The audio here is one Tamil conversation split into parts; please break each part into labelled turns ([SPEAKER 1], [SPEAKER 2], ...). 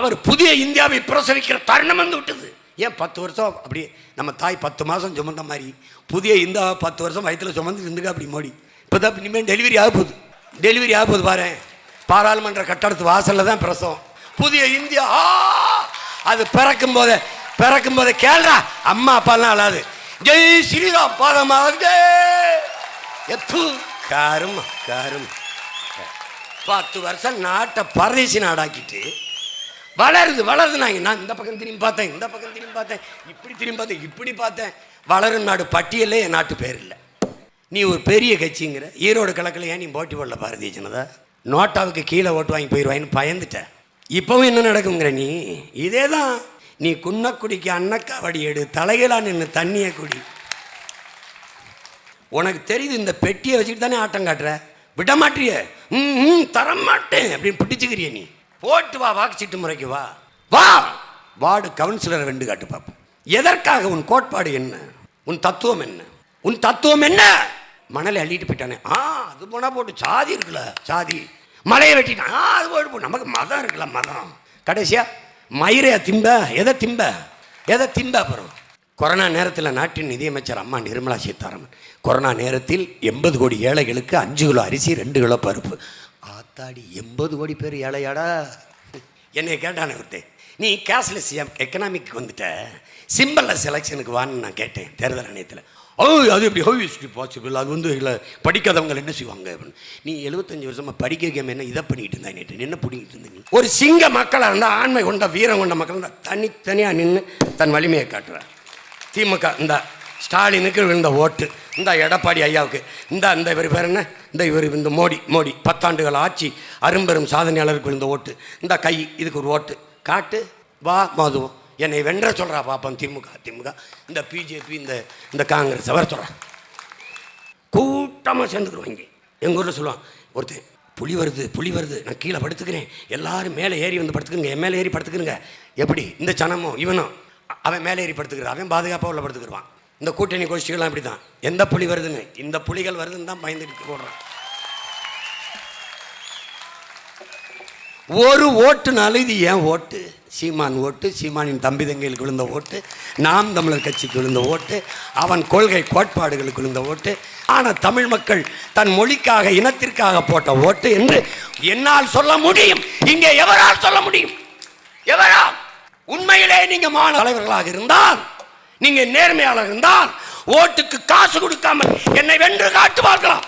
[SPEAKER 1] அவர் புதிய இந்தியாவை பிரசவிக்கிற தருணம் வந்து விட்டது. ஏன் பத்து வருஷம் அப்படி நம்ம தாய் பத்து மாதம் சுமந்த மாதிரி புதிய இந்தியா பத்து வருஷம் வயிற்றுல சுமந்து இருந்துக்க அப்படி மோடி? இப்போ தான் இனிமேல் டெலிவரி ஆக போகுது. டெலிவரி ஆக போகுது பாரு பாராளுமன்ற கட்டடத்து வாசல்ல தான் பிரசவம். புதிய இந்தியா அது பிறக்கும் போதே பிறக்கும் போதே கேள்றா அம்மா அப்பாலாம் அழாது. ஜெய் ஸ்ரீராம் பாதமாக எத்து காரும் காரும். பத்து வருஷம் நாட்டை பரதேசி நாடாக்கிட்டு வளருது வளருது நான் நான் இந்த பக்கம் திரும்பி பார்த்தேன் இந்த பக்கம் திரும்பி பார்த்தேன் இப்படி திரும்பி பார்த்தேன் இப்படி பார்த்தேன். வளரும் நாடு பட்டியலே என் நாட்டு பேர் இல்லை. நீ ஒரு பெரிய கட்சிங்கிற ஈரோடு கிழக்கில் ஏன் நீ போட்டி போடல பாரதிய ஜனதா? நோட்டாவுக்கு கீழே ஓட்டு வாங்கி போயிடுவாயின்னு பயந்துட்டேன் இப்போவும் என்ன நடக்குங்கிற நீ? இதே தான் நீ குன்னக்குடிக்கு அன்னக்காவடி எடு தலைகளா நின்று தண்ணியை குடி. உனக்கு தெரியுது இந்த பெட்டியை வச்சுட்டு தானே ஆட்டம் காட்டுற? விட மாட்டிய. ம் தரமாட்டேன் அப்படின்னு பிடிச்சிக்கிறிய நீ. போட்டு வா வாக்குச்சீட்டு முறைக்கு வா. வா! வார்டு கவுன்சிலரை வெண்டு காட்டு பார்ப்போம் எதற்காக உன் கோட்பாடு என்ன? உன் தத்துவம் என்ன? உன் தத்துவம் என்ன? மணலை அள்ளிட்டு போயிட்டானே. ஆ அது போனா போட்டு சாதி இருக்குல்ல சாதி. மலையை வெட்டிட்டான். ஆ அது போட்டு போ. நமக்கு மதம் இருக்குல்ல மதம். கடைசியா மயிரையா திம்ப? எதை திம்ப? எதை திம்ப அப்புறம்? கொரோனா நேரத்தில் நாட்டின் நிதியமைச்சர் அம்மா நிர்மலா சீதாராமன். கொரோனா நேரத்தில் எண்பது கோடி ஏழைகளுக்கு அஞ்சு கிலோ அரிசி ரெண்டு கிலோ பருப்பு. ஆத்தாடி எண்பது கோடி பேர் ஏழையாடா. என்னை கேட்டானே ஒருத்தன் நீ கேஷ்லெஸ் எக்கனாமிக் வந்துட்ட சிம்பிளில் செலெக்ஷனுக்கு வான்னு நான் கேட்டேன் தேர்தல் ஆணையத்தில். ஓ அது எப்படி ஹோ இஸ் பாசிபிள் அது வந்து இல்லை படிக்காதவங்க என்ன செய்வாங்க அப்படின்னு. நீ எழுபத்தஞ்சு வருஷமாக படிக்க வைக்காம என்ன இதை பண்ணிட்டு இருந்தா நேற்று என்ன பிடிக்கிட்டு இருந்தீங்க ஒரு சிங்க மக்களாக இருந்தால் ஆண்மை கொண்ட வீரம் கொண்ட மக்கள் இருந்தால் தனித்தனியாக நின்று தன் வலிமையை காட்டுறார். திமுக இந்தா ஸ்டாலினுக்கு விழுந்த ஓட்டு. இந்த எடப்பாடி ஐயாவுக்கு. இந்த இந்த இவர் பேர் என்ன? இந்த இவர் இந்த மோடி மோடி. பத்தாண்டுகள் ஆட்சி அரும்பெரும் சாதனையாளருக்கு விழுந்த ஓட்டு. இந்த கை இதுக்கு ஒரு ஓட்டு. காட்டு வா மோதுவோம் என்னை வென்ற சொல்கிறா பாப்போம் திமுக திமுக. இந்த பிஜேபி இந்த இந்த காங்கிரஸ் அவர் சொல்கிறான் கூட்டமாக சேர்ந்துக்கிறோம் எங்கள் ஊரில் சொல்லுவான் ஒருத்தன் புலி வருது புலி வருது. நான் கீழே படுத்துக்கிறேன். எல்லாரும் மேலே ஏறி வந்து படுத்துக்கிறங்க என் மேலே ஏறி படுத்துக்கிறங்க எப்படி? இந்த சனமும் இவனும் அவன் மேலே ஏறி படுத்துக்கிறான். அவன் பாதுகாப்பாக உள்ள படுத்துக்கிடுவான் இந்த கூட்டணி கோஷ்டிகள்லாம் இப்படி தான் எந்த புலி வருதுன்னு இந்த புலிகள் வருதுன்னு தான் பயந்துட்டு போடுறான். ஒரு ஓட்டுனாலும் இது ஏன் ஓட்டு? சீமான் ஓட்டு சீமானின் தம்பி தங்கைகளுக்கு விழுந்த ஓட்டு நாம் தமிழர் கட்சிக்கு விழுந்த ஓட்டு அவன் கொள்கை கோட்பாடுகளுக்கு விழுந்த ஓட்டு ஆனால் தமிழ் மக்கள் தன் மொழிக்காக இனத்திற்காக போட்ட ஓட்டு என்று என்னால் சொல்ல முடியும். இங்கே எவரால் சொல்ல முடியும்? எவரால்? உண்மையிலே நீங்க மாநில தலைவர்களாக இருந்தால் நீங்க நேர்மையாளர் இருந்தால் ஓட்டுக்கு காசு கொடுக்காமல் என்னை வென்று காட்டு பார்க்கலாம்.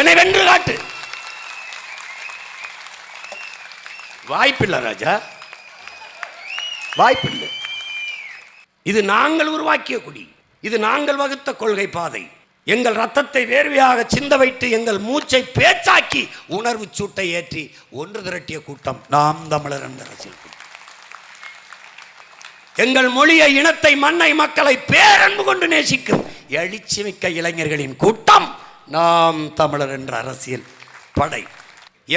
[SPEAKER 1] என்னை வென்று காட்டு. வாய்ப்பில்லை ராஜா. வாய்ப்பில்லை. இது நாங்கள் உருவாக்கிய குடி. இது நாங்கள் வகுத்த கொள்கை பாதை. எங்கள் ரத்தத்தை வேர்வையாக சிந்த வைத்து எங்கள் மூச்சை பேச்சாக்கி உணர்வு சூட்டை ஏற்றி ஒன்று திரட்டிய கூட்டம். நாம் தமிழர் என்ற அரசியல் எங்கள் மொழியை இனத்தை மண்ணை மக்களை பேரன்பு கொண்டு நேசிக்கும் எழுச்சி மிக்க இளைஞர்களின் கூட்டம் நாம் தமிழர் என்ற அரசியல் படை.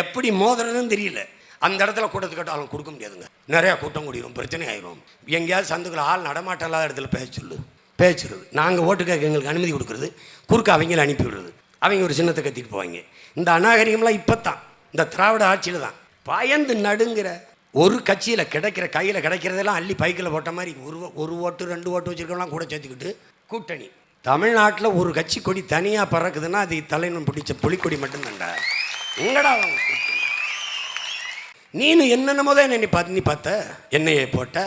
[SPEAKER 1] எப்படி மோதுறதுன்னு தெரியல. அந்த இடத்துல கூட்டத்தை கேட்டாலும் கொடுக்க முடியாதுங்க. நிறையா கூட்டம் கூடிரும் பிரச்சனை ஆயிரும் எங்கேயாவது சந்துக்குள்ள ஆள் நடமாட்டம் இல்லாத இடத்துல பேச சொல்லு. நாங்கள் ஓட்டு கேட்க எங்களுக்கு அனுமதி கொடுக்குறது குறுக்க அவங்கள அனுப்பி விடுறது. அவங்க ஒரு சின்னத்தை கத்திட்டு போவாங்க. இந்த அநாகரிகம்லாம் இப்போ தான் இந்த திராவிட ஆட்சியில் தான் பயந்து நடுங்கிற ஒரு கட்சியில் கிடைக்கிற கையில் கிடைக்கிறதெல்லாம் அள்ளி பைக்கில் போட்ட மாதிரி ஒரு ஒரு ஓட்டு ரெண்டு ஓட்டு வச்சுருக்கலாம் கூட சேர்த்துக்கிட்டு கூட்டணி. தமிழ்நாட்டில் ஒரு கட்சி கொடி தனியாக பறக்குதுன்னா அது தலைவன் பிடிச்ச புலிக்கொடி மட்டும்தான்டா. உங்களடா அவங்க கூட்டணி? நீனு என்னென்னமோ தான் என்னை பார்த்து நீ பார்த்த என்னையே போட்ட.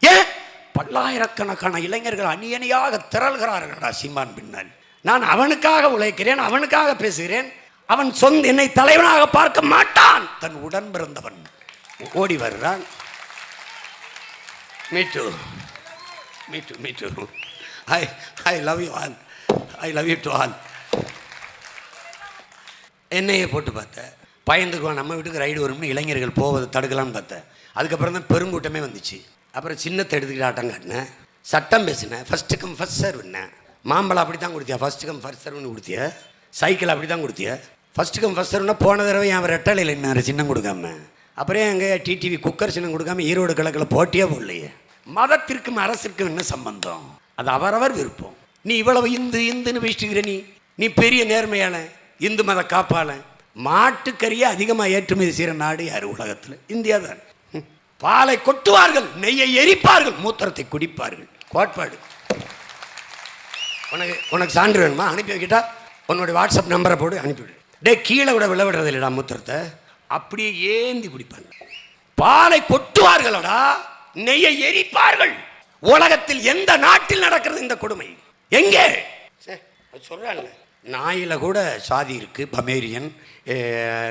[SPEAKER 1] ஏன்? பல்லாயிரக்கணக்கான இளைஞர்கள் அணியணியாக திரள்கிறார்கள்டா சீமான் பின்னால் நான் அவனுக்காக உழைக்கிறேன் அவனுக்காக பேசுகிறேன். அவன் சொந்த என்னை தலைவனாக பார்க்க மாட்டான். தன் உடன் பிறந்தவன். ஓடி வர்றான். மீட்டு மீட்டு மீட்டு. I I love you all I love you to all என்னையே போட்டு பார்த்தேன் பயந்துக்குவான். நம்ம வீட்டுக்கு ரைடு வரும்னு இளைஞர்கள் போவதை தடுக்கலாம்னு பார்த்தேன் அதுக்கப்புறம் தான் பெருங்கூட்டமே வந்துச்சு. அப்புறம் சின்னத்தை எடுத்துக்கிட்டு ஆட்டம் காட்டினேன். சட்டம் பேசினேன். ஃபஸ்ட்டு கம் ஃபஸ்ட் சர்வ்னேன் மாம்பழம் அப்படி தான் கொடுத்தியா ஃபஸ்ட்டு கம் ஃபர்ஸ்ட் சர்வ்னு கொடுத்திய? சைக்கிள் அப்படி தான் கொடுத்திய ஃபஸ்ட்டு கம் ஃபஸ்ட் சர்வ்னா போன தடவை என் ரெட்டலையில் என்ன சின்னம் கொடுக்காம. அப்புறம் அங்கே டிடிவி குக்கர் சின்னம் கொடுக்காம ஈரோடு கிழக்கில் போட்டியே போடலையே. மதத்திற்கும் அரசிற்கும் என்ன சம்பந்தம்? அது அவரவர் விருப்பம். நீ இவ்வளவு இந்து இந்துன்னு பேசிட்டுக்கிற நீ. நீ பெரிய நேர்மையான இந்து மத காப்பாள. மாட்டுக்கறியை அதிகமாக ஏற்றுமதி செய்கிற நாடு யார்? உலகத்தில். இந்தியா தான். ம். பாலை கொட்டுவார்கள் நெய்யை எரிப்பார்கள் மூத்திரத்தை குடிப்பார்கள். கோட்பாடு. உனக்கு உனக்கு சான்று வேணுமா? அனுப்பி வைக்கிட்டா? உன்னோட வாட்ஸ்அப் நம்பரை போட்டு அனுப்பிவிடு டே கீழே கூட விளவிடுறது இல்லைடா மூத்திரத்தை. அப்படியே ஏந்தி குடிப்பாங்க. பாலை கொட்டுவார்களடா நெய்யை எரிப்பார்கள். உலகத்தில் எந்த நாட்டில் நடக்கிறது இந்த கொடுமை? எங்கே? சொல்கிறாங்க நாயில கூட சாதி இருக்கு பமேரியன்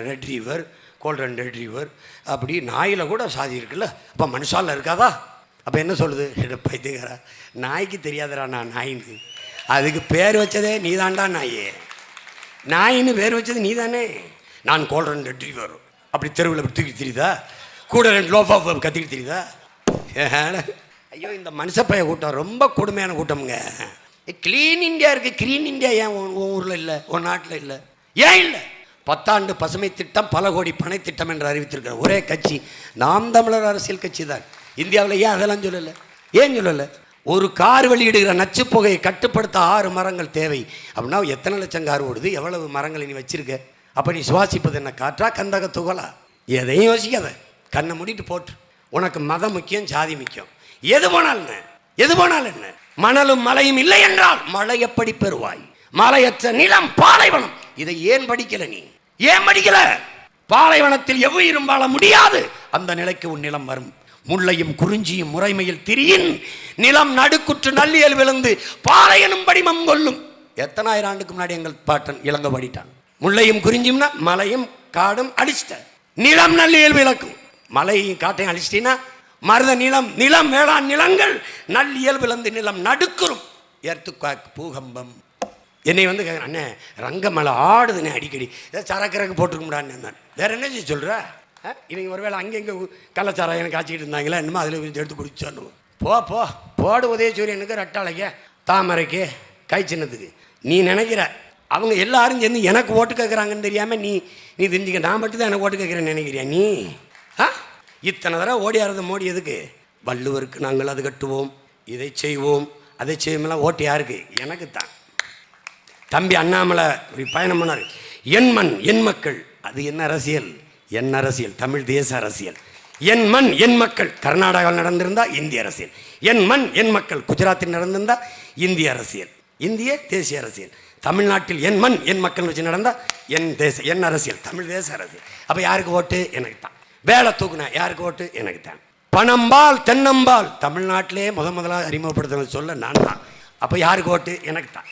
[SPEAKER 1] ரெட்ரீவர் கோல்டன் ரெட்ரீவர் அப்படி நாயில கூட சாதி இருக்குல்ல அப்போ மனுஷால இருக்காதா? அப்போ என்ன சொல்லுது? என்ன பைத்தியக்காரா. நாய்க்கு தெரியாதடா நான் நாயின்னு. அதுக்கு பேர் வச்சதே நீதான்டா நாயே. நாயின்னு பேர் வச்சது நீதானே. நான் கோல்டன் ரெட்ரீவர் அப்படி தெருவில் அப்படி தூக்கி தெரியுதா? கூட ரெண்டு லோஃபா கத்திக்கிட்டு தெரியுதா? ஐயோ இந்த மனுஷப்பைய கூட்டம் ரொம்ப கொடுமையான கூட்டம்ங்க. க்ளீன் இந்தியா இருக்குது க்ளீன் இந்தியா ஏன் உன் ஊரில் இல்லை? உன் நாட்டில் இல்லை? ஏன் இல்லை? பத்தாண்டு பசுமை திட்டம் பல கோடி பனை திட்டம் என்று அறிவித்திருக்கிற ஒரே கட்சி நாம் தமிழர் அரசியல் கட்சி தான். இந்தியாவில் ஏன் அதெல்லாம் சொல்லலை? ஏன் சொல்லலை? ஒரு கார் வெளியிடுகிற நச்சு புகையை கட்டுப்படுத்த ஆறு மரங்கள் தேவை. அப்படின்னா எத்தனை லட்சம் கார் ஓடுது? எவ்வளவு மரங்களை நீ வச்சிருக்க? அப்போ நீ சுவாசிப்பது என்ன? காற்றா கந்தக துகளா? எதையும் யோசிக்காத. கண்ணை மூடிட்டு போட்டு. உனக்கு மதம் முக்கியம் ஜாதி முக்கியம். எது போனால் என்ன? எது போனால் என்ன? மணலும் மலையும் இல்லை என்றால் மழை எப்படி பெறுவாய்? மலையற்ற நிலம் பாலைவனம். இதை ஏன் படிக்கல நீ? ஏன் படிக்கல? பாலைவனத்தில் எவ்வுயிரும் வாழ முடியாது. அந்த நிலைக்கு உன் நிலம் வரும். முள்ளையும் குறிஞ்சியும் முறைமையில் திரியின். நிலம் நடுக்குற்று நள்ளியல் விழுந்து பாலையனும் படிமம் கொள்ளும். எத்தனாயிரம் ஆண்டுக்கு முன்னாடி எங்கள் பாட்டன் இளங்க படிட்டான். முள்ளையும் குறிஞ்சும்னா மலையும் காடும் அடிச்சிட்ட நிலம் நல்லியல் விளக்கும். மலையும் காட்டையும் அழிச்சிட்டீங்கன்னா மருத நிலம் நிலம் வேளாண் நிலங்கள் நல்லியல் விளந்து நிலம் நடுக்குறும். எர்த்துக்காக் பூகம்பம். என்னை வந்து கேட்குறேன் அண்ணே ரங்கமலை ஆடுதுண்ணே அடிக்கடி. ஏதோ சரக்கரக்கு போட்டுருக்கும்டான்னு நான் வேற என்ன சொல்கிற இவங்க ஒருவேளை அங்கங்கே கள்ளச்சாராயம் காய்ச்சிக்கிட்டு இருந்தாங்களா என்னமோ அதில் கொஞ்சம் எடுத்து குடிச்சான்னு. போ போ. போடு உதயசூரியனுக்கு ரெட்டாளைக்கு தாமரைக்கு கை சின்னத்துக்கு. நீ நினைக்கிற அவங்க எல்லாரும் சேர்ந்து எனக்கு ஓட்டு கேட்குறாங்கன்னு தெரியாமல் நீ நீ தெரிஞ்சுக்க. நான் மட்டும் தான் எனக்கு ஓட்டு கேட்குறேன்னு நினைக்கிறியா நீ? ஆ? இத்தனை தடவை ஓடியாரது மோடி எதுக்கு? வள்ளுவருக்கு நாங்கள் அது கட்டுவோம் இதை செய்வோம் அதை செய்வோம்லாம் ஓட்டு யாருக்கு? எனக்கு தான் தம்பி அண்ணாமலை பயணம் பண்ணார். என் மண் என் மக்கள். அது என்ன அரசியல்? என் அரசியல். தமிழ் தேச அரசியல். என் மண் என் மக்கள். கர்நாடகாவில் நடந்திருந்தா இந்திய அரசியல். என் மண் என் மக்கள். குஜராத்தில் நடந்திருந்தா இந்திய அரசியல். இந்திய தேசிய அரசியல். தமிழ்நாட்டில் என் மண் என் மக்கள் வச்சு நடந்தால் என் தேச என் அரசியல். தமிழ் தேச அரசியல். அப்போ யாருக்கு ஓட்டு? எனக்கு தான். வேலை தூக்குனா யாருக்கு ஓட்டு? எனக்கு தான். பணம்பால் தென்னம்பால் தமிழ்நாட்டிலே முத முதலாக அறிமுகப்படுத்தினது சொல்ல நான் தான். அப்போ யாருக்கு ஓட்டு? எனக்கு தான்.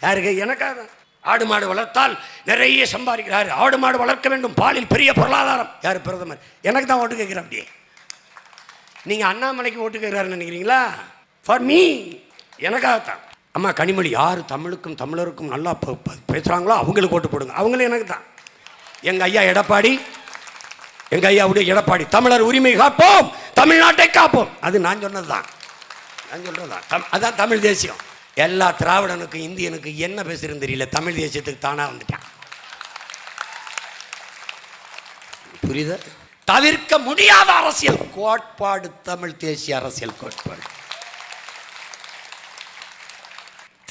[SPEAKER 1] யாருக்கு? எனக்காக. தான். ஆடு மாடு வளர்த்தால் நிறைய சம்பாதிக்கிறார். ஆடு மாடு வளர்க்க வேண்டும். பாலில் பெரிய பொருளாதாரம். யார் பிரதமர்? எனக்கு தான் ஓட்டு கேட்குறேன் அப்படியே. நீங்கள் அண்ணாமலைக்கு ஓட்டு கேட்குறாருன்னு நினைக்கிறீங்களா? ஃபார் மீ எனக்காகத்தான். அம்மா கனிமொழி யார்? தமிழுக்கும் தமிழருக்கும் நல்லா பேசுகிறாங்களோ அவங்களுக்கு ஓட்டு போடுங்க. அவங்களும் எனக்கு தான். எங்கள் ஐயா எடப்பாடி எங்கள் ஐயாவுடைய எடப்பாடி தமிழர் உரிமை காப்போம் தமிழ்நாட்டை காப்போம். அது நான் சொன்னது தான் நான் சொல்கிறது தான் தம் அதான் தமிழ் தேசியம். எல்லா திராவிடனுக்கும் இந்தியனுக்கு என்ன பேசுறதுன்னு தெரியல. தமிழ் தேசியத்துக்கு தானாக வந்துட்டான். புரியுது? தவிர்க்க முடியாத அரசியல். கோட்பாடு தமிழ் தேசிய அரசியல் கோட்பாடு.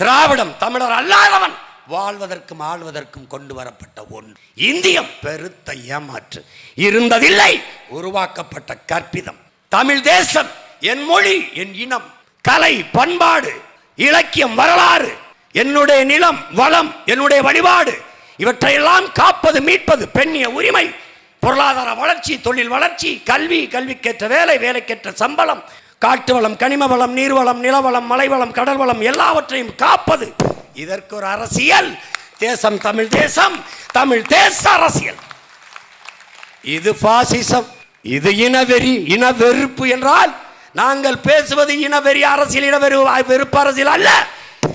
[SPEAKER 1] திராவிடம் தமிழர் அல்லாதவன். வாழ்வதற்கும் ஆழ்வதற்கும் கொண்டு வரப்பட்ட ஒன்று. இந்தியம் பெருத்த ஏமாற்று. இருந்ததில்லை உருவாக்கப்பட்ட கற்பிதம். தமிழ் தேசம் என் மொழி என் இனம். கலை பண்பாடு இலக்கியம் வரலாறு. என்னுடைய நிலம் வளம் என்னுடைய வழிபாடு. இவற்றையெல்லாம் காப்பது மீட்பது பெண்ணிய உரிமை. பொருளாதார வளர்ச்சி தொழில் வளர்ச்சி கல்வி கல்விக்கேற்ற வேலை வேலைக்கேற்ற சம்பளம். காட்டு வளம் கனிம வளம் நீர்வளம் நிலவளம் மலைவளம் கடல் வளம் எல்லாவற்றையும் காப்பது இதற்கு ஒரு அரசியல். தேசம் தமிழ் தேசம் தமிழ் தேச அரசியல். இது பாசிசம் இது இனவெறி இன வெறுப்பு என்றால் நாங்கள் பேசுவது இனவெறி அரசியல் இனவெறி வெறுப்பு அரசியல் அல்ல.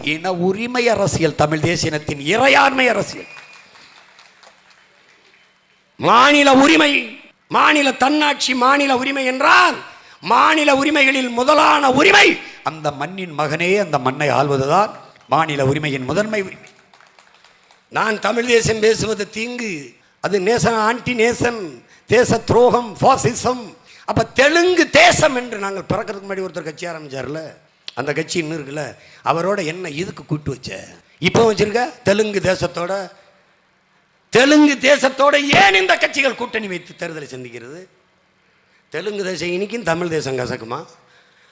[SPEAKER 1] இன உரிமை அரசியல் தமிழ் தேசியத்தின் இறையாண்மை அரசியல். மாநில உரிமை மாநில தன்னாட்சி மாநில உரிமை என்றால் மாநில உரிமைகளில் முதலான உரிமை அந்த மண்ணின் மகனே அந்த மண்ணை ஆள்வதுதான் மாநில உரிமையின் முதன்மை உரிமை. நான் தமிழ் தேசம் பேசுவது தீங்கு அது நேசன் ஆன்டி நேசன் தேச துரோகம் ஃபாசிசம் அப்போ தெலுங்கு தேசம் என்று நாங்கள் பிறக்கிறதுக்கு முன்னாடி ஒருத்தர் கட்சி ஆரம்பிச்சார்ல அந்த கட்சி இன்னும் இருக்குல்ல அவரோட என்ன இதுக்கு கூட்டு வச்ச. இப்போ வச்சிருக்க? தெலுங்கு தேசத்தோட. தெலுங்கு தேசத்தோட ஏன் இந்த கட்சிகள் கூட்டணி வைத்து தேர்தலை சந்திக்கிறது? தெலுங்கு தேசம் இனிக்கும் தமிழ் தேசம் கசக்குமா?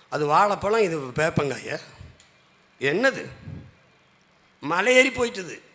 [SPEAKER 1] அது வாழைப்பழம் இது வேப்பங்காய? என்னது? மலை ஏறி போயிட்டுது.